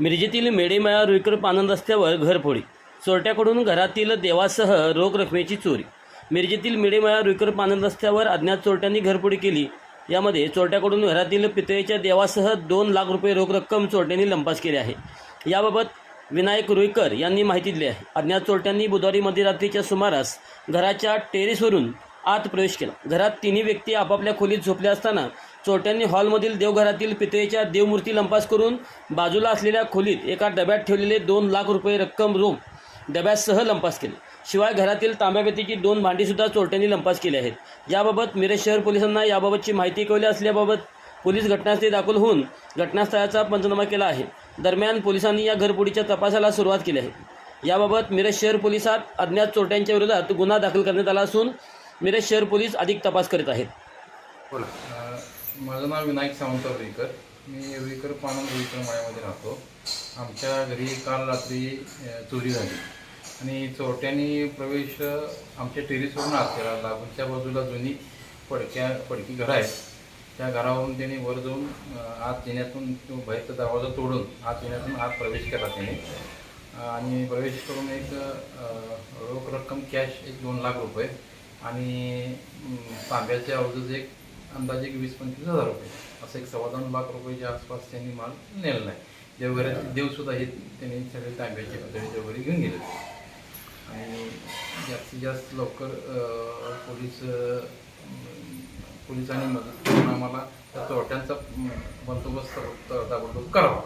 मिरजेतील मेडेमाळा रुईकर पानन रस्त्यावर घरफोडी. चोरट्याकडून घरातील देवासह रोख रकमेची चोरी. मिरजेतील मिडेमाळा रुईकर पानंद रस्त्यावर अज्ञात चोरट्यांनी घरफोडी केली. यामध्ये चोरट्याकडून घरातील पितळेच्या देवासह दोन लाख रुपये रोख रक्कम चोरट्यांनी लंपास केली आहे. याबाबत विनायक रुईकर यांनी माहिती दिली आहे. अज्ञात चोरट्यांनी बुधवारी मध्यरात्रीच्या सुमारास घराच्या टेरेसवरून आत प्रवेश केला. घरात तिन्ही व्यक्ती आपापल्या खोलीत झोपल्या असताना चोरट्यांनी हॉलमधील देवघरातील पितळेच्या देवमूर्ती लंपास करून बाजूला असलेल्या खोलीत एका डब्यात ठेवलेले दोन लाख रुपये रक्कम रोम डब्यासह लंपास केले. शिवाय घरातील तांब्यापेतीची दोन भांडीसुद्धा चोरट्यांनी लंपास केली आहेत. याबाबत मिरज शहर पोलिसांना याबाबतची माहिती कळली असल्याबाबत पोलीस घटनास्थळी दाखल होऊन घटनास्थळाचा पंचनामा केला आहे. दरम्यान पोलिसांनी या घरपुडीच्या तपासाला सुरुवात केली आहे. याबाबत मिरज शहर पोलिसात अज्ञात चोरट्यांच्या विरोधात गुन्हा दाखल करण्यात आला असून मिरज शहर पोलीस अधिक तपास करीत आहेत. बोला. माझं नाव विनायक सावंत रुईकर मी रुईकर पानंद रुईकर माळ्यामध्ये राहतो. आमच्या घरी काल रात्री चोरी झाली. आणि चोरट्यांनी प्रवेश आमच्या टेरेसवरून आत केला. लागूनच्या बाजूला जुनी पडक्या पडकी घरं आहेत. त्या घरावरून त्यांनी वर जाऊन आत येण्यातून तो बाहेरचा दरवाजा तोडून आत येण्यातून आत प्रवेश केला त्याने. आणि प्रवेश करून एक रोख रक्कम कॅश एक दोन लाख रुपये आणि तांब्याच्या अवजच एक अंदाजे एक वीस पंचवीस हजार रुपये. असं एक सव्वा दोन लाख रुपयाच्या आसपास त्यांनी माल नेलेला आहे. देवघराचे देवसुद्धा हे त्यांनी सगळे तांब्याचे पत्रे वगैरे घेऊन गेले. आणि जास्तीत जास्त लवकर पोलीस पोलिसांनी मदत करून आम्हाला त्या चोरट्यांचा बंदोबस्त ताबडतोब करावा.